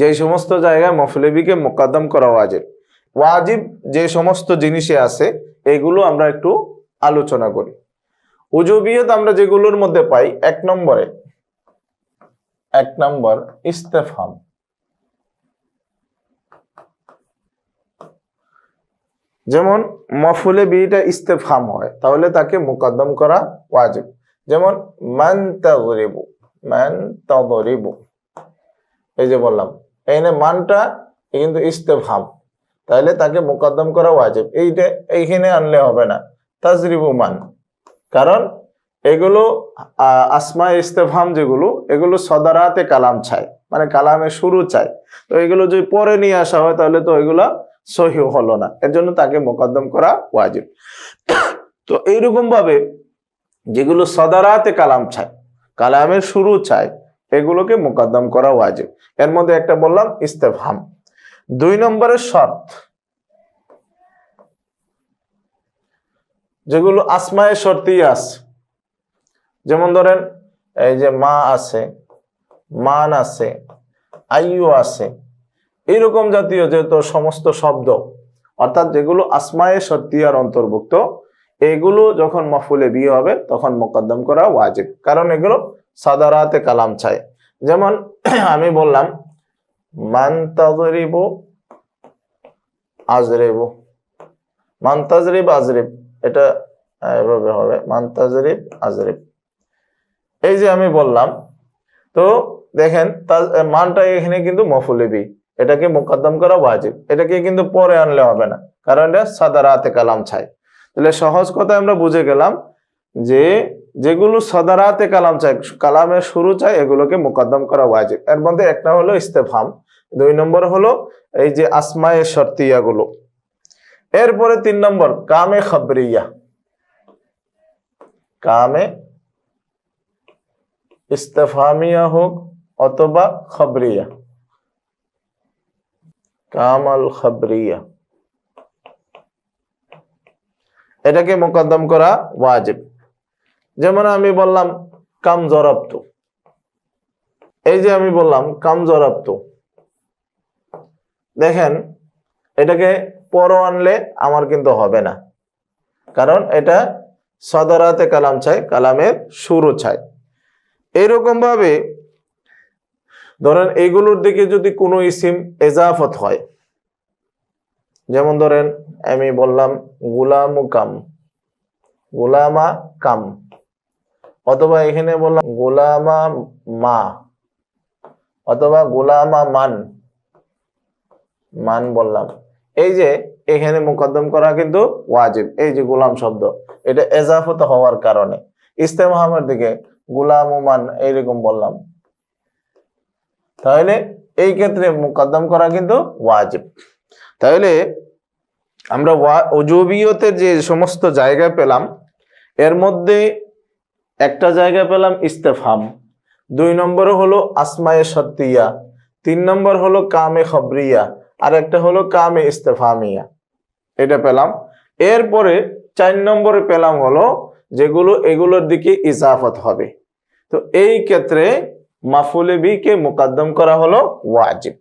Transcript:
যে সমস্ত জায়গায় মফলেবিকে মোকাদ্দম করা ওয়াজিব ওয়াজিব যে সমস্ত জিনিসে আছে, এগুলো আমরা একটু আলোচনা করি। উজুবিয়ত আমরা যেগুলোর মধ্যে পাই, এক নম্বরে, এক নম্বর ইস্তেফাম যেমন মফুলে বিটা ইস্তেফাম হয়, তাহলে তাকে মুকদ্দম করা ওয়াজিব। যেমন, মান তাগরিবু মান তাগরিবু। এই যে বললাম, এখানে মানটা কিন্তু ইস্তেফাম তাহলে তাকে মোকদ্দম করা ওয়াজিব। এইটা এইখানে আনলে হবে না। তাজরিবু মান। কারণ এগুলো আসমা ইস্তেফাম যেগুলো, এগুলো সদারাতে কালাম চায়। মানে কালামে শুরু চায়। তো এগুলো যদি পরে নিয়ে আসা হয়, তাহলে তো এগুলা সহি হলো না। এর জন্য তাকে মোকদ্দম করা ওয়াজিব। তো এইরকম ভাবে যেগুলো সদারাতে কালাম চায়, কালামের শুরু চায় এগুলোকে মোকদ্দম করা ওয়াজিব। এর মধ্যে একটা বললাম ইস্তেফাম দুই নম্বরের শর্ত, যেগুলো আসমায় শর্তি আছে। যেমন ধরেন, এই যে মা আছে, মান আছে আইয়ু আছে, এইরকম জাতীয় যেহেতু সমস্ত শব্দ, অর্থাৎ যেগুলো আসমায়ে সত্তিয়ার অন্তর্ভুক্ত, এগুলো যখন মফুলে বিয়ে হবে, তখন মোকদ্দম করা ওয়াজিব। কারণ এগুলো সাদারাতে কালাম চাই যেমন আমি বললাম, মান তাজরিবু আজরেবু। মান আজরিব। এটা এভাবে হবে। মান আজরিব। এই যে আমি বললাম, তো দেখেন মানটা এখানে কিন্তু মফুলেবি। এটাকে মোকদ্দম করা ওয়াজিব। এটাকে কিন্তু পরে আনলে হবে না, কারণ এটা সাদারাতে কালাম চাই তাহলে সহজ কথায় আমরা বুঝে গেলাম যে যেগুলো সদারাতে কালাম চাই, কালামের শুরু চাই, এগুলোকে মোকদ্দম করা ওয়াজিব। এর মধ্যে একটা হলো ইস্তেফাম দুই নম্বর হলো এই যে আসমায়ে শর্তিয়া গুলো এরপরে তিন নম্বর, কামে খবরিয়া। কামে ইস্তেফামিয়া হোক অথবা খবরিয়া। কামাল খবরিয়া। এটাকে মোকদ্দম করা ওয়াজিব। যেমন আমি বললাম, কাম জরাপ্ত এই যে আমি বললাম, কাম জরাপ্ত দেখেন, এটাকে পর আনলে আমার কিন্তু হবে না। কারণ এটা সদরাতে কালাম চাই, কালামের শুরু চাই। ভাবে ধরেন এইগুলোর দিকে যদি কোনো ইসিম এজাফত হয়, যেমন ধরেন আমি বললাম গুলামু কাম গুলামা কাম। অথবা এখানে বললাম গোলামা মা, অথবা গোলামা মান মান বললাম। এই যে এখানে মুকদ্দম করা কিন্তু ওয়াজিব, এই যে গোলাম শব্দ, এটা এজাফত হওয়ার কারণে। ইস্তেমাহামের দিকে গোলাম ও মান এইরকম বললাম। তাহলে এই ক্ষেত্রে মুকদ্দম করা কিন্তু ওয়াজিব। তাহলে আমরা ওয়া- অজুবিয়তের যে সমস্ত জায়গা পেলাম, এর মধ্যে একটা জায়গায় পেলাম ইস্তেফাম দুই নম্বরে হলো আসমায়ে সত্তিয়া তিন নম্বর হলো কামে খবরিয়া। আর একটা হলো কামে ইস্তেফামিয়া। এটা পেলাম। এরপরে চার নম্বরে পেলাম হলো যেগুলো, এগুলোর দিকে ইজাফত হবে। তো এই ক্ষেত্রে মাফুলে বিকে মুকদ্দম করা হলো ওয়াজিব।